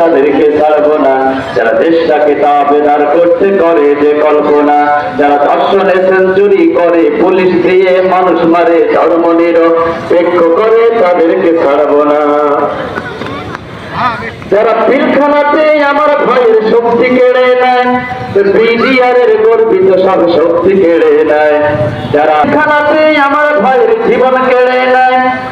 তাদেরকে ছাড়বো না। যারা দেশটাকে তাবেদার করতে করে যে কল্পনা, যারা ধর্ষণে সেঞ্চুরি করে, পুলিশ দিয়ে মানুষ মারে, ধর্ম নিরপেক্ষ করে, তাদেরকে ছাড়বো না। যারা পিলখানাতে আমার ভয়ের শক্তি কেড়ে নেয় বিডিআরের গর্বিত সব শক্তি কেড়ে নেয়। যারা পিলখানাতে